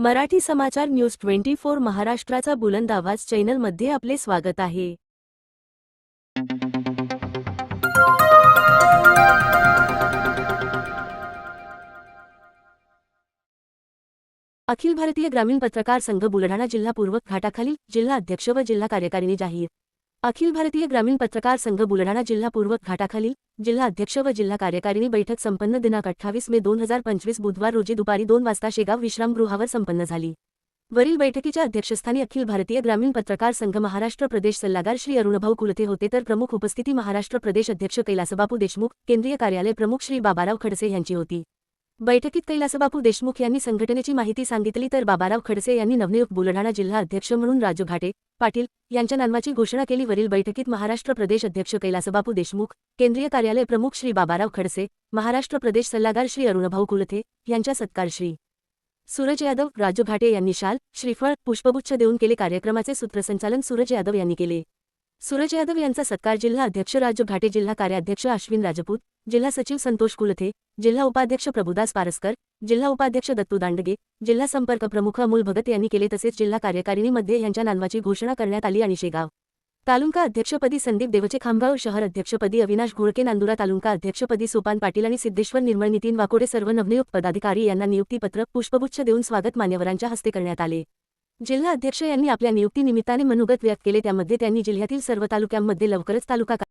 मराठी समाचार news twenty four महाराष्ट्राचा बुलंद आवाज चॅनलमध्ये आपले स्वागत आहे. अखिल भारतीय ग्रामीण पत्रकार संघ बुलढाणा जिल्हा पूर्व घाटाखालील जिल्हा अध्यक्ष व जिल्हा कार्यकारिणी जाहीर अखिल भारतीय ग्रामीण पत्रकार संघ बुलढाणा जिल्हा पूर्व घाटाखालील जिल्हा अध्यक्ष व जिल्हा कार्यकारिणी बैठक संपन्न दिनांक अठ्ठावीस मे दोन हजार पंचवीस बुधवार रोजी दुपारी दोन वाजता शेगाव विश्रामगृहावर संपन्न झाली. वरील बैठकीच्या अध्यक्षस्थानी अखिल भारतीय ग्रामीण पत्रकार संघ महाराष्ट्र प्रदेश सल्लागार श्री अरुणभाऊ कुलते होते तर प्रमुख उपस्थिती महाराष्ट्र प्रदेश अध्यक्ष कैलासबापू देशमुख केंद्रीय कार्यालय प्रमुख श्री बाबाराव खडसे यांची होती. बैठकीत कैलासबापू देशमुख यांनी संघटनेची माहिती सांगितली तर बाबाराव खडसे यांनी नवनियुक्त बुलढाणा जिल्हा अध्यक्ष म्हणून राजू घाटे पाटील यांच्या नावाची घोषणा केली. वरील बैठकीत महाराष्ट्र प्रदेश अध्यक्ष कैलासबापू देशमुख केंद्रीय कार्यालय प्रमुख श्री बाबाराव खडसे महाराष्ट्र प्रदेश सल्लागार श्री अरुणभाऊ कुलथे यांच्या सत्कार श्री सूरज यादव राजू घाटे यांनी शाल श्रीफळ पुष्पगुच्छ देऊन केले. कार्यक्रमाचे सूत्रसंचालन सूरज यादव यांनी केले. सूरज यादव यांचा सत्कार जिल्हा अध्यक्ष राजू घाटे जिल्हा कार्याध्यक्ष अश्विन राजपूत जिल्हा सचिव संतोष कुलथे जिल्हा उपाध्यक्ष प्रभुदास पारस्कर जिल्हा उपाध्यक्ष दत्तू दांडगे जिल्हा संपर्क प्रमुख अमोल भगत यांनी केले तसेच जिल्हा कार्यकारिणीमध्ये यांच्या नावाची घोषणा करण्यात आली आणि शेगाव तालुका अध्यक्षपदी संदीप देवचे खामगाव शहर अध्यक्षपदी अविनाश घोळके नांदुरा तालुका अध्यक्षपदी सोपान पाटील आणि सिद्धेश्वर निर्मळ नितीन वाकोडे सर्व नवनियुक्त पदाधिकारी यांना नियुक्तीपत्र पुष्पगुच्छ देऊन स्वागत मान्यवरांच्या हस्ते करण्यात आले. जिल्हा अध्यक्ष यांनी आपल्या नियुक्तीनिमित्ताने मनोगत व्यक्त केले. त्यामध्ये त्यांनी जिल्ह्यातील सर्व तालुक्यांमध्ये लवकरच तालुका